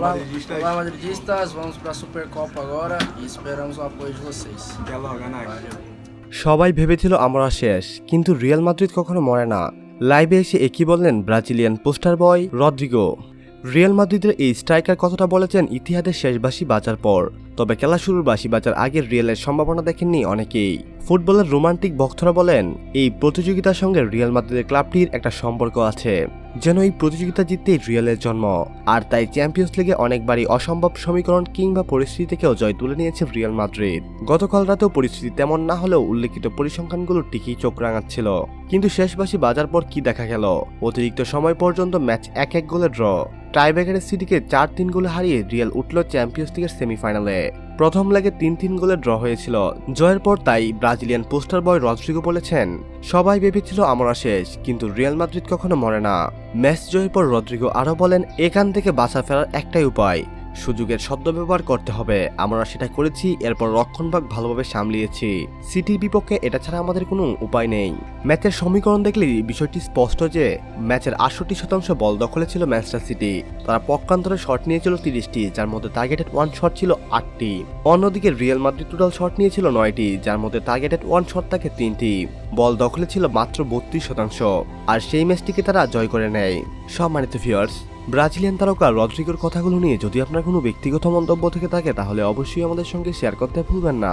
Olá, madridistas. olá, madridistas. Vamos para a Supercopa agora e esperamos o apoio de vocês. Até logo, Anax. সবাই ভেবেছিল আমরা শেষ কিন্তু Real Madrid কখনো মরে না লাইভে এসে একই বললেন Brazilian poster boy Rodrygo Real মাদ্রিদের এই স্ট্রাইকার কথাটা বলেছেন ইতিহাদের শেষবাসী বাজার পর তবে খেলা শুরুর বাসি বাঁচার আগের রিয়ালের সম্ভাবনা দেখেননি অনেকেই। ফুটবলের রোমান্টিক ভক্তরা বলেন, এই প্রতিযোগিতার সঙ্গে রিয়াল মাদ্রিদের ক্লাবটির একটা সম্পর্ক আছে, যেন এই প্রতিযোগিতা জিততেই রিয়ালের জন্ম। আর তাই চ্যাম্পিয়ন্স লিগে অনেকবারই অসম্ভব সমীকরণ কিংবা পরিস্থিতি থেকেও জয় তুলে নিয়েছে রিয়াল মাদ্রিদ। গতকাল রাতেও পরিস্থিতি তেমন না হলেও উল্লেখিত পরিসংখ্যানগুলো ঠিকই চোখ রাঙাচ্ছিল। কিন্তু শেষবাসী বাজার পর কি দেখা গেল? অতিরিক্ত সময় পর্যন্ত ম্যাচ এক এক গোলে ড্র। টাইব্রেকারের সিটিকে চার তিন গোলে হারিয়ে রিয়াল উঠল চ্যাম্পিয়ন্স লিগের সেমিফাইনালে। প্রথম লেগে তিন তিন গোলে ড্র হয়েছিল। জয়ের পর তাই ব্রাজিলিয়ান পোস্টার বয় রদ্রিগো বলেছেন, সবাই ভেবেছিল আমরা শেষ, কিন্তু রিয়াল মাদ্রিদ কখনো মরে না। ম্যাচ জয়ের পর রদ্রিগো আরও বলেন, এখান থেকে বাসা ফেরার একটাই উপায়। সুযোগের সদ্ব্যবহার করতে হবে। আমরা সেটা করেছি, এরপর রক্ষণভাগ ভালোভাবে সামলিয়েছি। সিটির বিপক্ষে এটা ছাড়া আমাদের কোনো উপায় নেই। ম্যাচের সমীকরণ দেখলেই বিষয়টি স্পষ্ট যে, ম্যাচের আটষট্টি শতাংশ বল দখলে ছিল ম্যানচেস্টার সিটি। তারা পক্ষান্তরে শট নিয়েছিল তিরিশটি, যার মধ্যে টার্গেটেড ওয়ান শট ছিল আটটি। অন্যদিকে রিয়াল মাদ্রিদ টোটাল শট নিয়েছিল নয়টি, যার মধ্যে টার্গেটেড ওয়ান শট থাকে তিনটি। বল দখলে ছিল মাত্র বত্রিশ শতাংশ। আর সেই ম্যাচটিকে তারা জয় করে নেয়। সম্মানিত ভিউয়ার্স ব্রাজিলিয়ান তারকা রদ্রিগোর কথাগুলো নিয়ে যদি আপনার কোনো ব্যক্তিগত মন্তব্য থেকে থাকে, তাহলে অবশ্যই আমাদের সঙ্গে শেয়ার করতে ভুলবেন না।